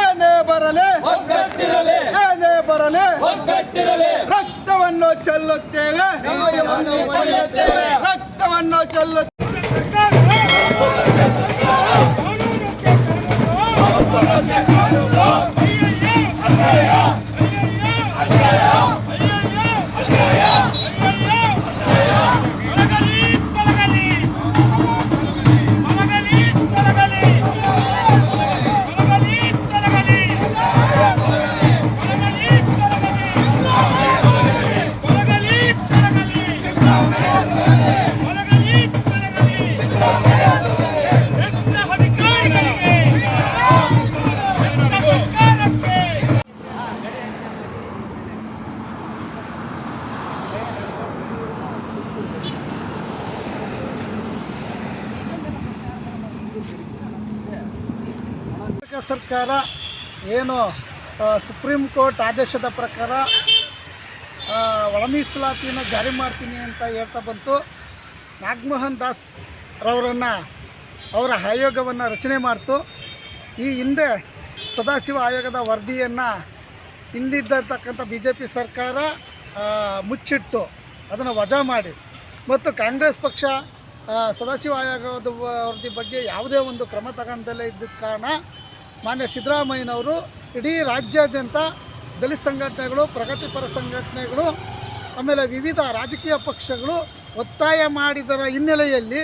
ಏನೇ ಬರಲಿ. ಏನೇ ಬರಲಿ. ರಕ್ತವನ್ನು ಚೆಲ್ಲುತ್ತೇವೆ. ರಕ್ತವನ್ನು ಚೆಲ್ಲುತ್ತೇವೆ. ಸರ್ಕಾರ ಏನು ಸುಪ್ರೀಂ ಕೋರ್ಟ್ ಆದೇಶದ ಪ್ರಕಾರ ಒಳ ಮೀಸಲಾತಿಯನ್ನು ಜಾರಿ ಮಾಡ್ತೀನಿ ಅಂತ ಹೇಳ್ತಾ ಬಂತು. ನಾಗಮೋಹನ್ ದಾಸ್ ರವರನ್ನು, ಅವರ ಆಯೋಗವನ್ನು ರಚನೆ ಮಾಡ್ತು. ಈ ಹಿಂದೆ ಸದಾಶಿವ ಆಯೋಗದ ವರದಿಯನ್ನು ಹಿಂದಿದ್ದಿರ್ತಕ್ಕಂಥ ಬಿ ಜೆ ಪಿ ಸರ್ಕಾರ ಮುಚ್ಚಿಟ್ಟು ಅದನ್ನು ವಜಾ ಮಾಡಿ. ಮತ್ತು ಕಾಂಗ್ರೆಸ್ ಪಕ್ಷ ಸದಾಶಿವ ಆಯೋಗದ ವರದಿ ಬಗ್ಗೆ ಯಾವುದೇ ಒಂದು ಕ್ರಮ ತಗೊಂಡಲ್ಲೇ ಇದ್ದ ಕಾರಣ ಮಾನ್ಯ ಸಿದ್ದರಾಮಯ್ಯನವರು ಇಡೀ ರಾಜ್ಯಾದ್ಯಂತ ದಲಿತ ಸಂಘಟನೆಗಳು, ಪ್ರಗತಿಪರ ಸಂಘಟನೆಗಳು, ಆಮೇಲೆ ವಿವಿಧ ರಾಜಕೀಯ ಪಕ್ಷಗಳು ಒತ್ತಾಯ ಮಾಡಿದರ ಹಿನ್ನೆಲೆಯಲ್ಲಿ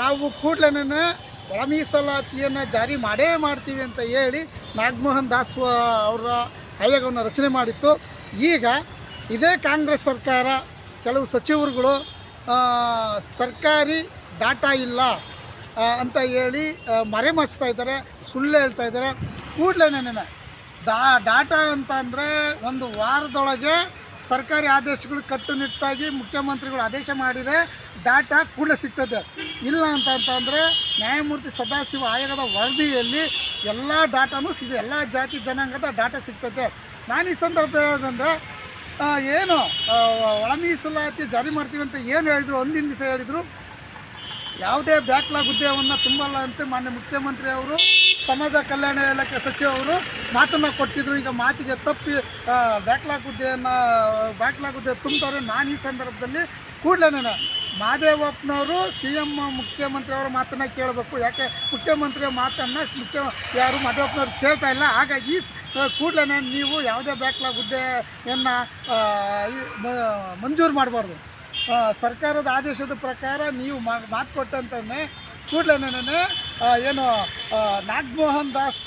ನಾವು ಕೂಡಲೇ ಒಳ ಮೀಸಲಾತಿಯನ್ನು ಜಾರಿ ಮಾಡೇ ಮಾಡ್ತೀವಿ ಅಂತ ಹೇಳಿ ನಾಗಮೋಹನ್ ದಾಸ್ ಅವರ ಆಯೋಗವನ್ನು ರಚನೆ ಮಾಡಿತ್ತು. ಈಗ ಇದೇ ಕಾಂಗ್ರೆಸ್ ಸರ್ಕಾರ, ಕೆಲವು ಸಚಿವರುಗಳು ಸರ್ಕಾರಿ ಡಾಟಾ ಇಲ್ಲ. ಅಂತ ಹೇಳಿ ಮರೆಮಚ್ತಾ ಇದ್ದಾರೆ, ಸುಳ್ಳು ಹೇಳ್ತಾ ಇದ್ದಾರೆ. ಕೂಡಲೇ ಡಾ, ಡಾಟಾ ಅಂತ ಅಂದರೆ ಒಂದು ವಾರದೊಳಗೆ ಸರ್ಕಾರಿ ಆದೇಶಗಳು ಕಟ್ಟುನಿಟ್ಟಾಗಿ ಮುಖ್ಯಮಂತ್ರಿಗಳು ಆದೇಶ ಮಾಡಿದರೆ ಡಾಟಾ ಕೂಡಲೇ ಸಿಗ್ತದೆ. ಇಲ್ಲ ಅಂತ ಅಂತಂದರೆ ನ್ಯಾಯಮೂರ್ತಿ ಸದಾಶಿವ ಆಯೋಗದ ವರದಿಯಲ್ಲಿ ಎಲ್ಲ ಡಾಟಾನೂ ಸಿಗುತ್ತೆ ಎಲ್ಲ ಜಾತಿ ಜನಾಂಗದ ಡಾಟಾ ಸಿಗ್ತದೆ. ನಾನು ಈ ಸಂದರ್ಭ ಹೇಳೋದಂದರೆ ಏನು ಒಳ ಮೀಸಲಾತಿ ಜಾರಿ ಮಾಡ್ತೀವಿ ಅಂತ ಏನು ಹೇಳಿದರು ಒಂದಿನ ದಿವಸ ಹೇಳಿದರು ಯಾವುದೇ ಬ್ಯಾಕ್ಲಾಗ್ ಹುದ್ದೆಯನ್ನು ತುಂಬಲ್ಲ ಅಂತ ಮಾನ್ಯ ಮುಖ್ಯಮಂತ್ರಿ ಅವರು, ಸಮಾಜ ಕಲ್ಯಾಣ ಇಲಾಖೆ ಸಚಿವರು ಮಾತನ್ನು ಕೊಟ್ಟಿದ್ರು. ಈಗ ಮಾತಿಗೆ ತಪ್ಪಿ ಬ್ಯಾಕ್ಲಾಗ್ ಹುದ್ದೆಯನ್ನು, ಬ್ಯಾಕ್ಲಾಗ್ ಹುದ್ದೆ ತುಂಬ್ತವ್ರೆ ನಾನು ಈ ಸಂದರ್ಭದಲ್ಲಿ ಕೂಡಲೇ ಮಾದೇವಪ್ಪನವರು ಸಿ ಎಂ ಮುಖ್ಯಮಂತ್ರಿ ಅವರ ಮಾತನ್ನು ಕೇಳಬೇಕು. ಯಾಕೆ ಮುಖ್ಯಮಂತ್ರಿಯ ಮಾತನ್ನು ಮುಖ್ಯ, ಯಾರು ಮಾದೇವಪ್ಪನವ್ರು ಕೇಳ್ತಾ ಇಲ್ಲ. ಹಾಗಾಗಿ ಕೂಡಲೇ ನೀವು ಯಾವುದೇ ಬ್ಯಾಕ್ಲಾಗ್ ಹುದ್ದೆಯನ್ನು ಮಂಜೂರು ಮಾಡಬಾರ್ದು. ಸರ್ಕಾರದ ಆದೇಶದ ಪ್ರಕಾರ ನೀವು ಮಾತು ಕೊಟ್ಟಂತನೇ ಕೂಡಲೇ ನಾನು ಏನು ನಾಗಮೋಹನ್ ದಾಸ್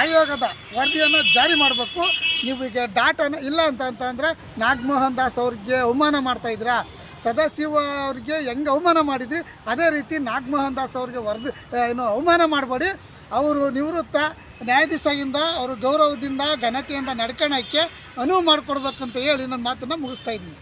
ಆಯೋಗದ ವರದಿಯನ್ನು ಜಾರಿ ಮಾಡಬೇಕು. ನೀವು ಈಗ ಡಾಟಾನ ಇಲ್ಲ ಅಂತ ಅಂತಂದರೆ ನಾಗಮೋಹನ್ ದಾಸ್ ಅವ್ರಿಗೆ ಅವಮಾನ ಮಾಡ್ತಾಯಿದ್ರಾ ಸದಾಶಿವ ಅವ್ರಿಗೆ ಹೆಂಗೆ ಅವಮಾನ ಮಾಡಿದ್ರಿ? ಅದೇ ರೀತಿ ನಾಗಮೋಹನ್ ದಾಸ್ ಅವ್ರಿಗೆ ವರದಿ ಏನು, ಅವಮಾನ ಮಾಡಬೇಡಿ. ಅವರು ನಿವೃತ್ತ ನ್ಯಾಯಾಧೀಶಿಂದ ಅವರು ಗೌರವದಿಂದ, ಘನತೆಯಿಂದ ನಡ್ಕೊಳಕ್ಕೆ ಅನುವು ಮಾಡಿಕೊಡ್ಬೇಕಂತ ಹೇಳಿ ನನ್ನ ಮಾತನ್ನು ಮುಗಿಸ್ತಾ ಇದ್ದೀನಿ.